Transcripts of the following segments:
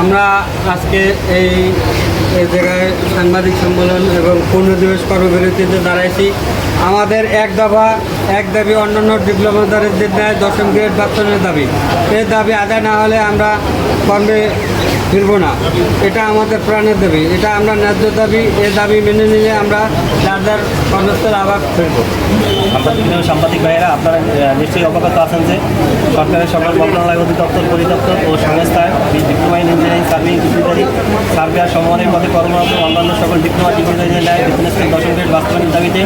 আমরা আজকে এই জায়গায় সাংবাদিক সম্মেলন এবং পূর্ণ দিবস কর্মবিরতিতে দাঁড়াইছি। আমাদের এক দফা এক দাবি অন্যান্য ডিপ্লোমাদারের যে ন্যায় দশম গ্রেড বাস্তবের দাবি। এই দাবি আদায় না হলে আমরা কর্মে ফিরব না। এটা আমাদের প্রাণের দাবি। এটা আমরা ন্যায্য দাবি, এ দাবি মেনে নিয়ে আমরা যার যার কর্মস্থলে আবার ফিরব। সাংবাদিক ভাইয়েরা, আপনারা নিশ্চয়ই অবগত আছেন যে সরকারের সকল মন্ত্রণালয় অধিদপ্তর, পরিদপ্তর ও সংস্থায় ডিপ্লোমা ইঞ্জিনিয়ারিং, সার্ভিং সার্ভে সমন্বয়ের পথে কর্মরত অন্যান্য সকল ডিপ্লোমা ডিগ্রি ন্যায় বিজনেসের দশম গ্রেড বাস্তবায়নের দাবিতে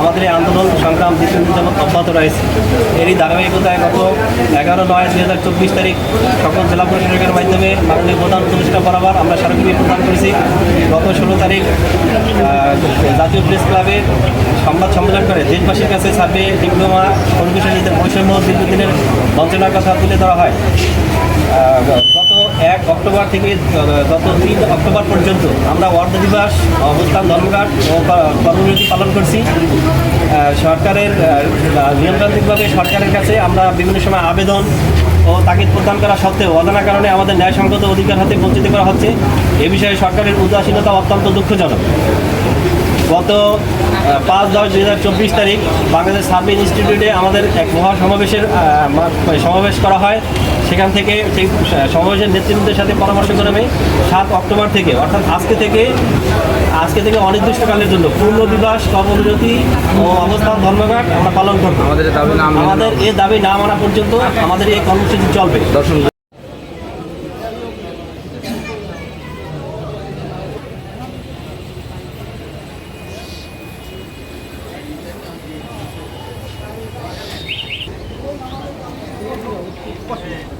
আমাদের এই আন্দোলন, সংগ্রাম দীর্ঘদিন যাবৎ অব্যাহত রয়েছে। এরই ধারাবাহিকতায় গত এগারো নয় দুই হাজার চব্বিশ তারিখ সকল জেলা প্রশাসকের মাধ্যমে মাননীয় প্রধান উপদেষ্টা বরাবর আমরা স্মারকলিপি প্রদান করেছি। গত ষোলো তারিখ জাতীয় প্রেস ক্লাবে সংবাদ সম্মেলন করে দেশবাসীর কাছে সার্ভে ডিপ্লোমা কর্মচারীদের বৈষম্য দীর্ঘদিনের বঞ্চনার কথা তুলে ধরা হয়। এক অক্টোবর থেকে গত তিন অক্টোবর পর্যন্ত আমরা ওয়ার্ড দিবস, অবস্থান ধর্মঘাট ও কর্মবিরতি পালন করছি। সরকারের নিয়মতান্ত্রিকভাবে সরকারের কাছে আমরা বিভিন্ন সময় আবেদন ও তাগিদ প্রদান করা সত্ত্বেও অজানা কারণে আমাদের ন্যায়সঙ্গত অধিকার হাতে বঞ্চিত করা হচ্ছে। এ বিষয়ে সরকারের উদাসীনতা অত্যন্ত দুঃখজনক। গত পাঁচ দশ দুই হাজার চব্বিশ তারিখ বাংলাদেশ সার্ভে ইনস্টিটিউটে আমাদের এক মহা সমাবেশের সমাবেশ করা হয়। সেখান থেকে সেই সমাবেশের নেতৃত্বের সাথে পরামর্শ ক্রমে সাত অক্টোবর থেকে অর্থাৎ আজকে থেকে আজকে থেকে অনির্দিষ্টকালের জন্য পূর্ণ দিবস কর্মবিরতি ও অবস্থান ধর্মঘাট আমরা পালন করব। আমাদের দাবি না আমাদের এ দাবি না মানা পর্যন্ত আমাদের এই কর্মসূচি চলবে। দর্শন you.